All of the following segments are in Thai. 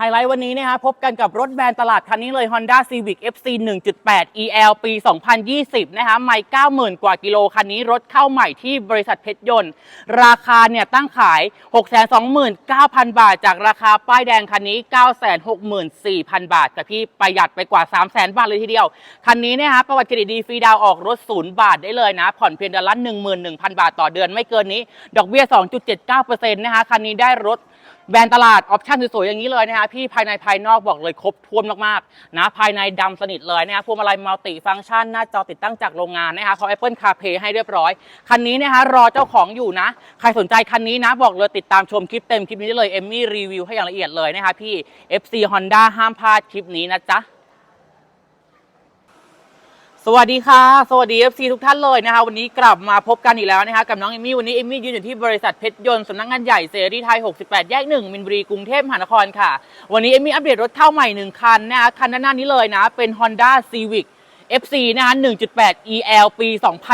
ไฮไลท์วันนี้นะคะพบกันกับรถแบรนด์ตลาดคันนี้เลย Honda Civic FC 1.8 EL ปี 2020 นะคะไม่90,000 กว่ากิโลคันนี้รถเข้าใหม่ที่บริษัทเพชรยนต์ ราคาเนี่ยตั้งขาย 629,000 บาท จากราคาป้ายแดงคันนี้ 964,000 บาทแต่พี่ประหยัดไปกว่า 300,000 บาทเลยทีเดียว คันนี้เนยคะประวัติเครดิตดีฟรีดาวออกรถศูนย์บาทได้เลยนะ ผ่อนเพียงเดือนละ11,000 บาทต่อเดือนไม่เกินนี้ ดอกเบี้ย 2.79%นะคะคันนี้ได้รถ แบรนด์ตลาดออปชั่นสวยๆอย่างนี้เลยนะฮะพี่ภายในภายนอกบอกเลยครบถ้วนมากๆนะภายในดำสนิทเลยนะฮะพวงมาลัยมัลติฟังก์ชันหน้าจอติดตั้งจากโรงงานนะฮะเขา Apple CarPlay ให้เรียบร้อย คันนี้นะฮะรอเจ้าของอยู่นะ ใครสนใจคันนี้นะบอกเลยติดตามชมคลิปเต็มคลิปนี้ได้เลยเอมมี่รีวิวให้อย่างละเอียดเลยนะฮะพี่ FC Honda ห้ามพลาดคลิปนี้นะจ๊ะ สวัสดีค่ะ สวัสดี FC ทุกท่านเลยนะคะ วันนี้กลับมาพบกันอีกแล้วนะคะ กับน้องเอมี่ วันนี้เอมี่ยืนอยู่ที่บริษัทเพชรยนต์สำนักงานใหญ่เซรีไทย 68 แยก 1 มินบุรีกรุงเทพมหานครค่ะ วันนี้เอมมี่อัปเดตรถเข้าใหม่ 1 คันนะคะ คันด้านหน้านี้เลยนะ เป็น Honda Civic FC นะคะ1.8 EL ปี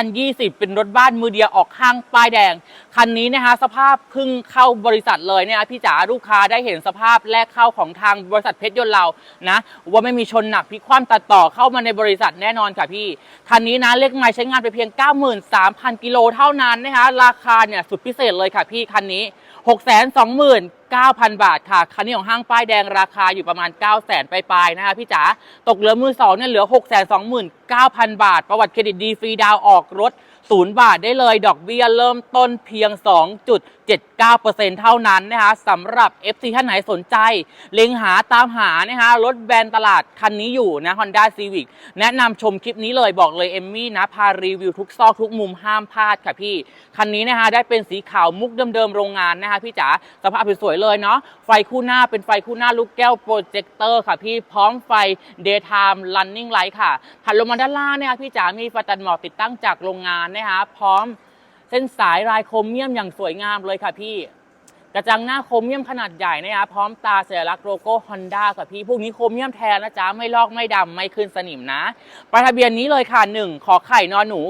2020 เป็นรถบ้านมือเดียวออกห้างป้ายแดง คันนี้นะคะสภาพเพิ่งเข้าบริษัทเลยนะคะพี่จ๋าลูกค้าได้เห็นสภาพแรกเข้าของทางบริษัทเพชรยนต์เรานะว่าไม่มีชนหนักพิคว่ำตัดต่อเข้ามาในบริษัทแน่นอนค่ะพี่ คันนี้นะเลขไม้ใช้งานไปเพียง 93,000 กิโลเท่านั้นนะคะราคาเนี่ยสุดพิเศษเลยค่ะพี่คันนี้ 629,000 บาทค่ะ คันนี้ของห้างป้ายแดงราคาอยู่ประมาณ 900,000ปลายๆนะคะพี่จ๋า ตกเหลือมือสองเนี่ยเหลือ 629,000 บาท ประวัติเครดิตดีฟรีดาวออกรถศูนย์บาทได้เลย ดอกเบี้ยเริ่มต้นเพียง79%เท่านั้นนะคะสำหรับ FC ท่านไหนสนใจ เล็งหาตามหานะคะรถแบรนด์ตลาดคันนี้อยู่นะ Honda Civic แนะนำชมคลิปนี้เลยบอกเลยเอมมี่นะพารีวิวทุกซอกทุกมุมห้ามพลาดค่ะพี่ คันนี้นะคะได้เป็นสีขาวมุกเดิมๆโรงงานนะคะพี่จ๋าสภาพสวยๆเลยเนาะไฟคู่หน้าเป็นไฟคู่หน้าลูกแก้วโปรเจคเตอร์ค่ะพี่พร้อมไฟ daytime running light ค่ะถัดลงมาด้านล่างเนี่ยพี่จ๋ามีไฟตัดหมอกติดตั้งจากโรงงานนะคะพร้อม เส้นสายลายโครเมียมอย่างสวยงามเลยค่ะพี่กระจังหน้าโครเมียมขนาดใหญ่นะคะพร้อมตาสัญลักษณ์โลโก้ Honda ค่ะพี่ พวกนี้โครเมียมแทนนะจ๊ะ ไม่ลอกไม่ดำไม่ขึ้นสนิมนะป้ายทะเบียนนี้เลยค่ะ 1 ขอไข่นอนหนู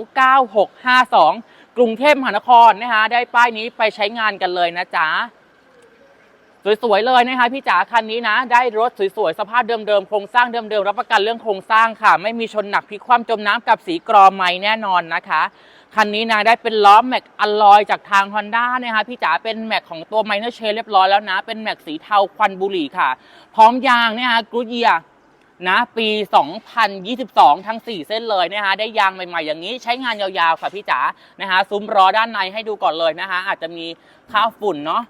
9652 กรุงเทพมหานครนะคะ ได้ป้ายนี้ไปใช้งานกันเลยนะจ๊ะสวยๆเลยนะคะพี่จ๋าคันนี้นะ ได้รถสวยๆ สภาพเดิมๆ โครงสร้างเดิมๆ รับประกันเรื่องโครงสร้างค่ะ ไม่มีชนหนักพลิกคว่ำจมน้ำกับสีกรอไม้แน่นอนนะคะ คันนี้นะได้เป็นล้อแม็กอลลอยจากทาง Honda นะคะพี่จ๋าเป็นแม็กของตัวไมเนอร์เชเรียบร้อยแล้วนะ เป็นแม็กสีเทาควันบุหรี่ค่ะ พร้อมยางเนี่ยฮะกรูเยียนะปี 2022 ทั้ง 4 เส้นเลยนะคะได้ยางใหม่ ๆ อย่างนี้ใช้งานยาวๆค่ะพี่จ๋านะคะซุ้มล้อด้านในให้ดูก่อนเลยนะคะอาจจะมีค่าวฝุ่นเนาะ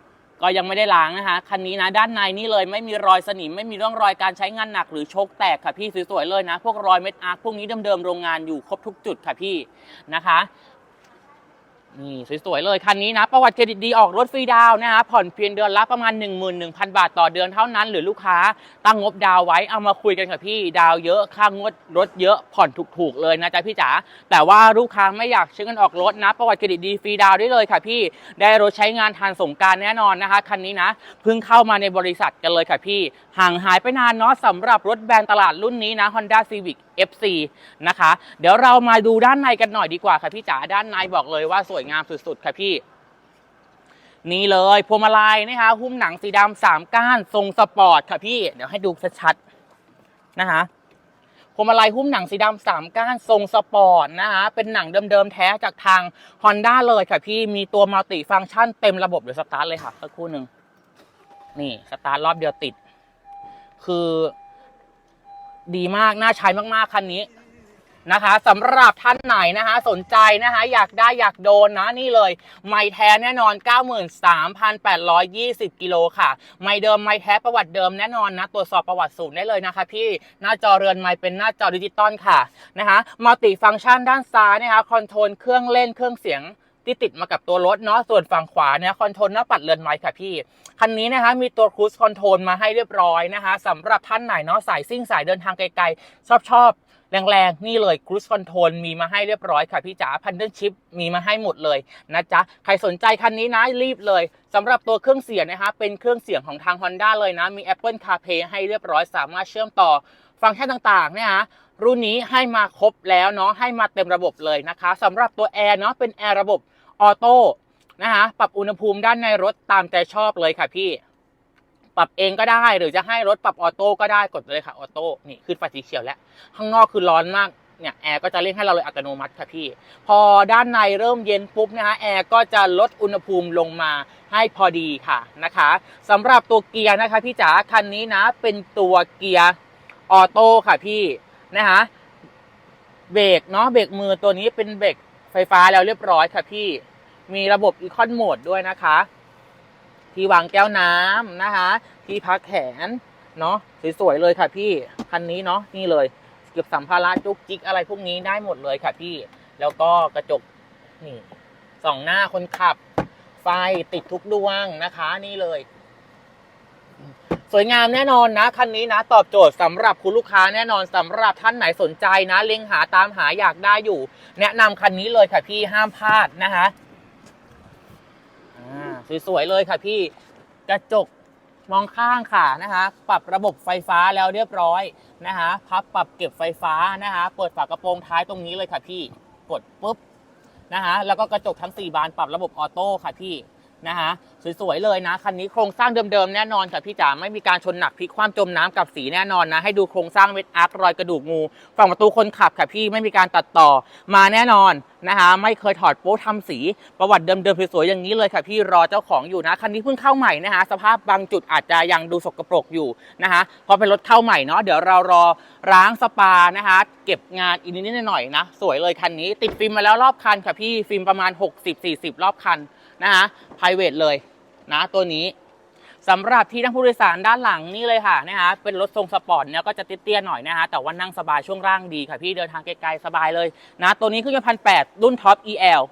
ก็ยังไม่ได้ล้างนะคะคันนี้นะด้านในนี่เลยไม่มีรอยสนิม ไม่มีร่องรอยการใช้งานหนักหรือชคแตกค่ะพี่สวยๆเลยนะ พวกรอยเม็ดอาร์คพวกนี้เดิมๆโรงงานอยู่ครบทุกจุดค่ะพี่นะคะ นี่สวยๆเลยคันนี้นะ ประวัติเครดิตดีออกรถฟรีดาวนะคะผ่อนเพียงเดือนละประมาณ 11,000 บาทต่อเดือนเท่านั้น หรือลูกค้าตั้งงบดาวไว้เอามาคุยกันค่ะพี่ดาวเยอะค่างวดรถเยอะผ่อนถูกๆเลยนะจ๊ะพี่จ๋าแต่ว่าลูกค้าไม่อยากใช้เงินออกรถนะ ประวัติเครดิตดีฟรีดาวได้เลยค่ะพี่ได้รถใช้งานทานสงการแน่นอนนะคะคันนี้นะเพิ่งเข้ามาในบริษัทกันเลยค่ะพี่ ห่างหายไปนานเนาะสำหรับรถแบรนด์ตลาดรุ่นนี้นะ Honda Civic FC นะคะ เดี๋ยวเรามาดูด้านในกันหน่อยดีกว่าค่ะพี่จ๋าด้านในบอกเลยว่าสวยงามสุดๆ ค่ะพี่ นี่เลยพวงมาลัยนะคะหุ้มหนังสีดำสามก้านทรงสปอร์ตค่ะพี่ เดี๋ยวให้ดูชัดๆนะคะพวงมาลัยหุ้มหนังสีดำสามก้านทรงสปอร์ตนะคะเป็นหนังเดิมๆแท้จากทาง Honda เลยค่ะพี่มีตัวมัลติฟังก์ชันเต็มระบบเดี๋ยวสตาร์ทเลยค่ะสักครู่หนึ่งนี่สตาร์ทรอบเดียวติด คือดีมาก น่าใช้มากๆ คันนี้ นะคะสำหรับท่านไหนนะคะสนใจนะคะอยากได้อยากโดนนะนี่เลย ไม่แท้แน่นอน 93,820 กิโลค่ะ ไม่เดิมไม่แท้ประวัติเดิมแน่นอนนะตรวจสอบประวัติสูตรได้เลยนะคะพี่หน้าจอเรือนไม้เป็นหน้าจอดิจิตอลค่ะนะคะมัลติฟังก์ชันด้านซ้ายนะคะคอนโทรลเครื่องเล่นเครื่องเสียงที่ติดมากับตัวรถเนาะส่วนฝั่งขวาเนี่ยคอนโทรลหน้าปัดเรือนไม้ค่ะพี่ คันนี้นะคะมีตัวครู e คอนโทรลมาให้เรียบร้อยนะคะสำหรับท่านไหนเนาะสายซิ่งสายเดินทางไกลๆ ชอบชอบ แรงๆ นี่เลยครู e คอนโทรลมีมาให้เรียบร้อยค่ะพี่จ๋าพันเดิลชิพมีมาให้หมดเลยนะจ๊ะ ใครสนใจคันนี้นะรีบเลยสำหรับตัวเครื่องเสียงนะคะเป็นเครื่องเสียงของทาง Honda เลยนะ มี Apple CarPlay ให้เรียบร้อยสามารถเชื่อมต่อฟังก์ชันต่างๆเนี่ยฮะรุ่นนี้ให้มาครบแล้วเนาะให้มาเต็มระบบเลยนะคะสำหรับตัวแอร์เนาะเป็นแอร์ระบบออโต้นะคะปรับอุณหภูมิด้านในรถตามใจชอบเลยค่ะพี่ ปรับเองก็ได้ หรือจะให้รถปรับออโต้ก็ได้กดเลยค่ะออโต้นี่ขึ้นไฟสีเขียวแล้ว ข้างนอกคือร้อนมากเนี่ยแอร์ก็จะเร่งให้เราเลยอัตโนมัติค่ะพี่ พอด้านในเริ่มเย็นปุ๊บนะฮะแอร์ก็จะลดอุณหภูมิลงมาให้พอดีค่ะนะคะสำหรับตัวเกียร์นะคะพี่จ๋าคันนี้นะเป็นตัวเกียร์ออโต้ค่ะพี่นะคะเบรกเนาะเบรกมือตัวนี้เป็นเบรกไฟฟ้าแล้วเรียบร้อยค่ะพี่ มีระบบอีคอนโหมดด้วยนะคะ ที่วางแก้วน้ำนะคะ ที่พักแขนเนาะสวยๆเลยค่ะพี่คันนี้เนาะนี่เลยเก็บสัมภาระจุกจิกอะไรพวกนี้ได้หมดเลยค่ะพี่ แล้วก็กระจกนี่สองหน้าคนขับ ไฟติดทุกดวงนะคะ นี่เลย สวยงามแน่นอนนะคันนี้นะ ตอบโจทย์สำหรับคุณลูกค้าแน่นอนสำหรับท่านไหนสนใจนะเล็งหาตามหาอยากได้อยู่ แนะนำคันนี้เลยค่ะพี่ห้ามพลาดนะคะ สวยๆเลยค่ะพี่กระจกมองข้างค่ะนะคะ ปรับระบบไฟฟ้าแล้วเรียบร้อยนะคะพับปรับเก็บไฟฟ้านะคะ เปิดฝากระโปรงท้ายตรงนี้เลยค่ะพี่ กดปุ๊บนะคะแล้วก็กระจกทั้ง 4 บานปรับระบบออโต้ค่ะพี่ นะคะสวยๆเลยนะคันนี้โครงสร้างเดิมๆแน่นอนค่ะพี่จ๋าไม่มีการชนหนักพลิกคว่ำจมน้ำกับสีแน่นอนนะ ให้ดูโครงสร้างเม็ดอาร์ครอยกระดูกงู ฝั่งประตูคนขับค่ะพี่ไม่มีการตัดต่อมาแน่นอนนะคะไม่เคยถอดโป๊ทำสีประวัติเดิมๆสวยๆอย่างนี้เลยค่ะพี่รอเจ้าของอยู่นะคันนี้เพิ่งเข้าใหม่นะคะสภาพบางจุดอาจจะยังดูสกปรกอยู่นะคะพราะเป็นรถเข้าใหม่เนาะเดี๋ยวเรารอล้างสปานะคะเก็บงานอีกนิดหน่อยนะสวยเลยคันนี้ติดฟิล์มมาแล้วรอบคันค่ะพี่ฟิล์มประมาณ 60-40 รอบคัน นะคะ private เลยนะตัวนี้สำหรับที่นั่งผู้โดยสารด้านหลังนี่เลยค่ะนะคะเป็นรถทรงสปอร์ตเนี่ยก็จะเตี้ยๆหน่อยนะคะแต่ว่านั่งสบายช่วงล่างดีค่ะพี่เดินทางไกลๆสบายเลยนะตัวนี้เครื่อยนต์พันแปดรุ่นท็อป EL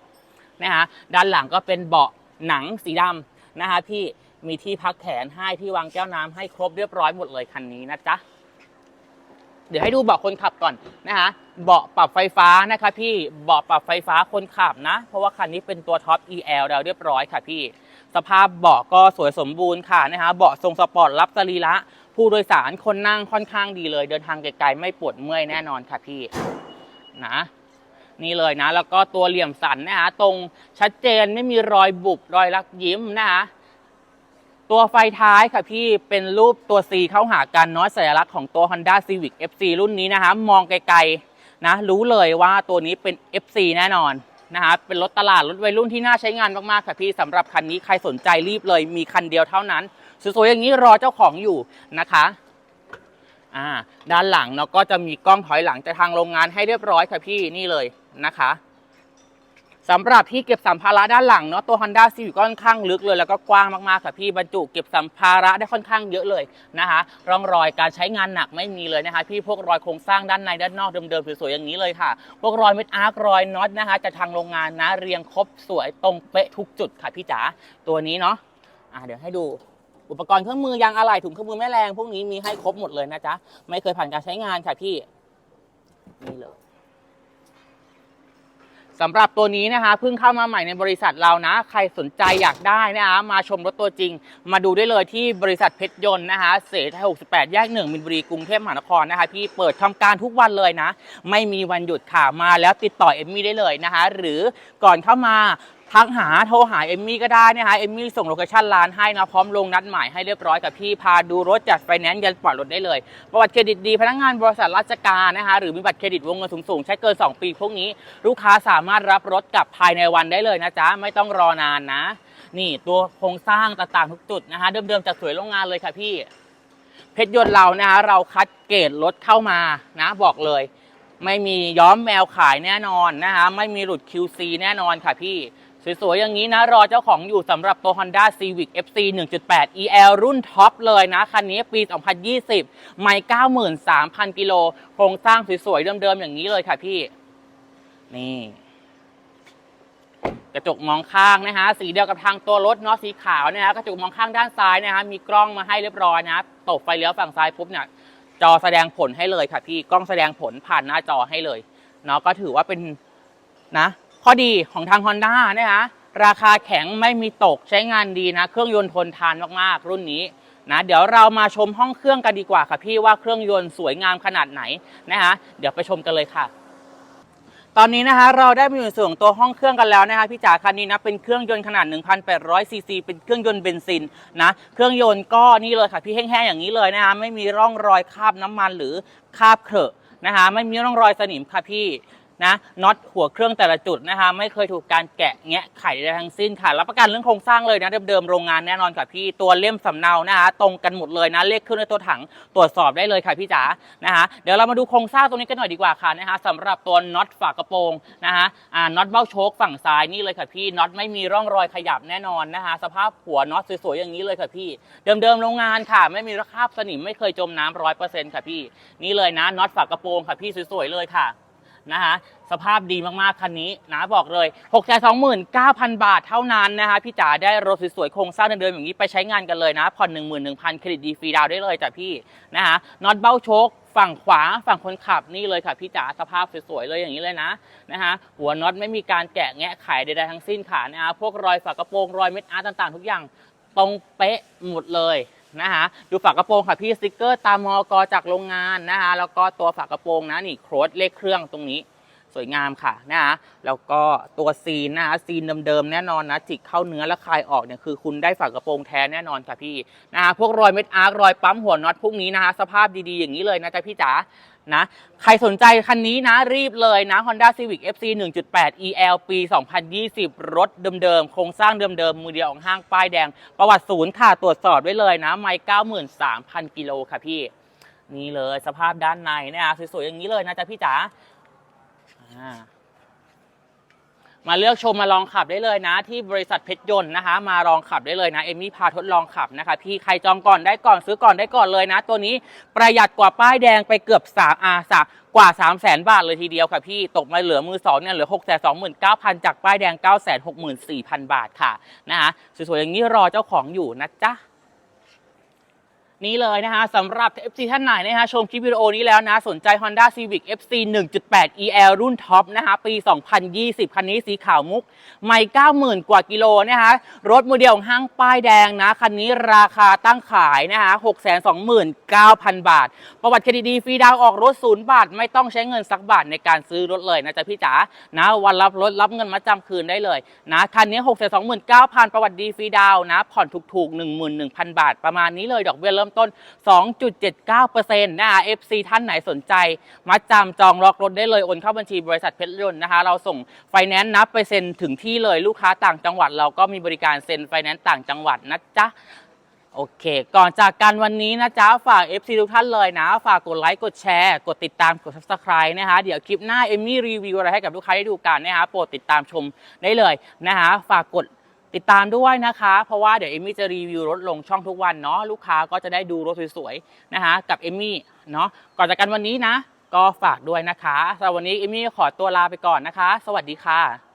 นะคะด้านหลังก็เป็นเบาะหนังสีดำนะคะพี่มีที่พักแขนให้ที่วางแก้วน้ำให้ครบเรียบร้อยหมดเลยคันนี้นะจ๊ะ เดี๋ยวให้ดูเบาะคนขับก่อนนะคะเบาะปรับไฟฟ้านะคะพี่เบาะปรับไฟฟ้าคนขับนะ เพราะว่าคันนี้เป็นตัวท็อป EL แล้วเรียบร้อยค่ะพี่ สภาพเบาะก็สวยสมบูรณ์ค่ะนะคะเบาะทรงสปอร์ตรับสรีระผู้โดยสารคนนั่งค่อนข้างดีเลย เดินทางไกลๆไม่ปวดเมื่อยแน่นอนค่ะพี่นะนี่เลยนะ แล้วก็ตัวเหลี่ยมสันนะคะตรงชัดเจนไม่มีรอยบุบรอยรักยิ้มนะคะ ตัวไฟท้ายค่ะพี่เป็นรูปตัว C เข้าหากันเนาะสัญลักษณ์ของตัว Honda Civic FC รุ่นนี้นะคะมองไกลๆนะรู้เลยว่าตัวนี้เป็น FC แน่นอนนะคะเป็นรถตลาดรถวัยรุ่นที่น่าใช้งานมากๆค่ะพี่สำหรับคันนี้ใครสนใจรีบเลยมีคันเดียวเท่านั้นสวยๆอย่างนี้รอเจ้าของอยู่นะคะอ่าด้านหลังเนาะก็จะมีกล้องถอยหลังจากทางโรงงานให้เรียบร้อยค่ะพี่นี่เลยนะคะ สำหรับที่เก็บสัมภาระด้านหลังเนาะตัว Honda Civic ก็ค่อนข้างลึกเลย แล้วก็กว้างมากๆค่ะพี่บรรจุเก็บสัมภาระได้ค่อนข้างเยอะเลยนะคะร่องรอยการใช้งานหนักไม่มีเลยนะคะพี่พวกรอยโครงสร้างด้านในด้านนอกเดิมๆสวยๆอย่างนี้เลยค่ะ พวกรอยเม็ดอาร์ครอยน็อตนะคะจากทางโรงงานนะเรียงครบสวยตรงเป๊ะทุกจุดค่ะพี่จ๋าตัวนี้เนาะอะเดี๋ยวให้ดูอุปกรณ์เครื่องมือยางอะไหล่ถุงเครื่องมือแม่แรงพวกนี้มีให้ครบหมดเลยนะจ๊ะไม่เคยผ่านการใช้งานค่ะพี่นี่เลย สำหรับตัวนี้นะคะเพิ่งเข้ามาใหม่ในบริษัทเรานะ ใครสนใจอยากได้นะคะมาชมรถตัวจริง มาดูได้เลยที่บริษัทเพชรยนต์นะคะเสไทย68 แยกหนึ่งมินบุรีกรุงเทพมหานครนะคะพี่เปิดทำการทุกวันเลยนะ ไม่มีวันหยุดค่ะมาแล้วติดต่อเอมมี่ได้เลยนะคะหรือก่อนเข้ามา ทักหาโทรหาเอมมี่ก็ได้นะคะเอมมี่ส่งโลเคชั่นร้านให้นะพร้อมลงนัดหมายให้เรียบร้อยกับพี่พาดูรถจัดไฟแนนซ์ยันปล่อยรถได้เลย ประวัติเครดิตดีพนักงานบริษัทราชการนะคะหรือมีบัตรเครดิตวงเงินสูงๆใช้เกิน 2 ปี พวกนี้ ลูกค้าสามารถรับรถกลับภายในวันได้เลยนะจ๊ะไม่ต้องรอนานนะ นี่ตัวโครงสร้างต่างๆทุกจุดนะคะเดิมๆจากสวยโรงงานเลยค่ะพี่ เพชรยนต์เรานะคะเราคัดเกรดรถเข้ามานะบอกเลย ไม่มีย้อมแมวขายแน่นอนนะคะไม่มีหลุด QC แน่นอนค่ะพี่ สวยๆ อย่างนี้นะ รอเจ้าของอยู่สำหรับตัว Honda Civic FC 1.8 EL รุ่นท็อปเลยนะ คันนี้ปี 2020 ไม่ 93,000 กิโล โครงสร้างสวยๆ เดิมๆ อย่างนี้เลยค่ะพี่ นี่ กระจกมองข้างนะฮะ สีเดียวกับทางตัวรถเนาะสีขาวนะฮะ กระจกมองข้างด้านซ้ายนะฮะ มีกล้องมาให้เรียบร้อยนะตบไฟเลี้ยวฝั่งซ้ายปุ๊บเนี่ยจอแสดงผลให้เลยค่ะพี่ กล้องแสดงผลผ่านหน้าจอให้เลย เนาะ ก็ถือว่าเป็นนะ ข้อดีของทาง Honda นะคะราคาแข็งไม่มีตกใช้งานดีนะ เครื่องยนต์ทนทานมากๆ รุ่นนี้นะเดี๋ยวเรามาชมห้องเครื่องกันดีกว่าค่ะพี่ว่าเครื่องยนต์สวยงามขนาดไหนนะคะเดี๋ยวไปชมกันเลยค่ะ ตอนนี้นะคะเราได้มาอยู่ส่วนตัวห้องเครื่องกันแล้วนะคะพี่จ๋าคันนี้นะเป็นเครื่องยนต์ขนาด 1,800ซีซีเป็นเครื่องยนต์เบนซินนะเครื่องยนต์ก็นี่เลยค่ะพี่แห้งๆอย่างนี้เลยนะคะไม่มีร่องรอยคราบน้ำมันหรือคราบเขอะนะคะไม่มีร่องรอยสนิมค่ะพี่ นะน็อตหัวเครื่องแต่ละจุดนะคะ ไม่เคยถูกการแกะแงะไขใดทั้งสิ้นค่ะ รับประกันเรื่องโครงสร้างเลยนะเดิมๆโรงงานแน่นอนค่ะพี่ตัวเล่มสำเนานะคะตรงกันหมดเลยนะเลขขึ้นในตัวถังตรวจสอบได้เลยค่ะพี่จ๋านะคะเดี๋ยวเรามาดูโครงสร้างตรงนี้กันหน่อยดีกว่าค่ะนะคะสำหรับตัวน็อตฝากระโปรงนะคะอ่าน็อตเบ้าโชคฝั่งซ้ายนี่เลยค่ะพี่น็อตไม่มีร่องรอยขยับแน่นอนนะคะสภาพหัวน็อตสวยๆอย่างนี้เลยค่ะพี่ เดิมๆโรงงานค่ะ ไม่มีคาบสนิมไม่เคยจมน้ำร้อยเปอร์เซ็นต์ค่ะพี่นี่เลยนะน็อตฝากระโปรงค่ะพี่สวยๆเลยค่ะ นะคะสภาพดีมากๆคันนี้นะบอกเลย 6 2 9 0 0 0 บาทเท่านั้นนะคะพี่จ๋าได้รถสวยๆโครงสร้างเดิมๆอย่างนี้ไปใช้งานกันเลยนะผ่อน 11,000เครดิตดีฟรีดาวได้เลยจ้ะพี่นะคะน็อตเบ้าโชคฝั่งขวาฝั่งคนขับนี่เลยค่ะพี่จ๋าสภาพสวยๆเลยอย่างนี้เลยนะนะคะหัวน็อตไม่มีการแกะแงะไขใดๆทั้งสิ้นค่ะนะคะพวกรอยฝากระโปรงรอยเม็ดอาร์ตต่างๆ ทุกอย่างตรงเป๊ะหมดเลย นะคะดูฝากระโปรงค่ะพี่สติกเกอร์ตามมอกจากโรงงานนะคะแล้วก็ตัวฝากระโปรงนะนี่โครดเลขเครื่องตรงนี้ สวยงามค่ะนะคะแล้วก็ตัวซีนนะคะซีนเดิมๆแน่นอนนะจิกเข้าเนื้อแล้วคลายออกเนี่ยคือคุณได้ฝากระโปรงแท้แน่นอนค่ะพี่นะคะพวกรอยเม็ดอาร์ครอยปั๊มหัวน็อตพวกนี้นะคะสภาพดีๆอย่างนี้เลยนะจ๊ะพี่จ๋านะใครสนใจคันนี้นะรีบเลยนะ Honda Civic FC 1.8 EL ปี 2020 รถเดิมๆ โครงสร้างเดิมๆ มือเดียวของห้างป้ายแดง ประวัติศูนย์ค่ะ ตรวจสอบไว้เลยนะไม่93,000 กิโลค่ะพี่ นี่เลยสภาพด้านในนะคะสวยๆ อย่างนี้เลยนะจ๊ะพี่จ๋า มาเลือกชมมาลองขับได้เลยนะ ที่บริษัทเพชรยนต์นะคะ มาลองขับได้เลยนะเอมมี่พาทดลองขับนะคะ พี่ใครจองก่อนได้ก่อนซื้อก่อนได้ก่อนเลยนะ ตัวนี้ประหยัดกว่าป้ายแดงไปเกือบสามอาสกว่า 3 0 0แสนบาทเลยทีเดียวค่ะพี่ตกมาเหลือมือสองเนี่ยเหลือ 6 2 9 0 0 0 จากป้ายแดง 9 6 4 0 0 0 บาทค่ะนะคะสวยๆอย่างนี้รอเจ้าของอยู่นะจ๊ะ นี่เลยนะคะสำหรับ FC ท่านไหนนะคะชมคลิปวิดีโอนี้แล้วนะ สนใจ Honda Civic FC 1.8 EL รุ่นท็อปนะคะปี 2020 คันนี้สีขาวมุก ไม่ 90,000 กว่ากิโลนะคะรถโมเดลของห้างป้ายแดงนะ คันนี้ราคาตั้งขายนะคะ629,000 บาท ประวัติเครดิตดีฟรีดาวออกรถศูนย์บาท ไม่ต้องใช้เงินสักบาทในการซื้อรถเลยนะจ๊ะพี่จ๋านะวันรับรถรับเงินมาจำคืนได้เลยนะคันนี้ 629,000 ประวัติดีฟรีดาวน์นะผ่อนถูกๆ11,000 บาท ประมาณนี้เลยดอกเบี้ยเริ่มต้น 2.79%นะคะ FC ท่านไหนสนใจมาจำจองล็อกรถได้เลยโอนเข้าบัญชีบริษัทเพชรยนต์นะคะ เราส่งไฟแนนซ์นับไปเซ็นถึงที่เลยลูกค้าต่างจังหวัด เราก็มีบริการเซ็นไฟแนนซ์ต่างจังหวัดนะจ๊ะโอเค ก่อนจากกันวันนี้นะจ๊ะ ฝาก FC ทุกท่านเลยนะ ฝากกดไลค์ กดแชร์ กดติดตาม กด subscribe นะคะ เดี๋ยวคลิปหน้า เอมมี่รีวิวอะไรให้กับลูกค้าได้ดูกันนะคะ โปรดติดตามชมได้เลยนะคะ ฝากกด ติดตามด้วยนะคะ เพราะว่าเดี๋ยวเอมมี่จะรีวิวรถลงช่องทุกวันเนาะลูกค้าก็จะได้ดูรถสวยๆนะคะ กับเอมมี่เนาะก่อนจากกันวันนี้นะ ก็ฝากด้วยนะคะสำหรับวันนี้เอมมี่ขอตัวลาไปก่อนนะคะ สวัสดีค่ะ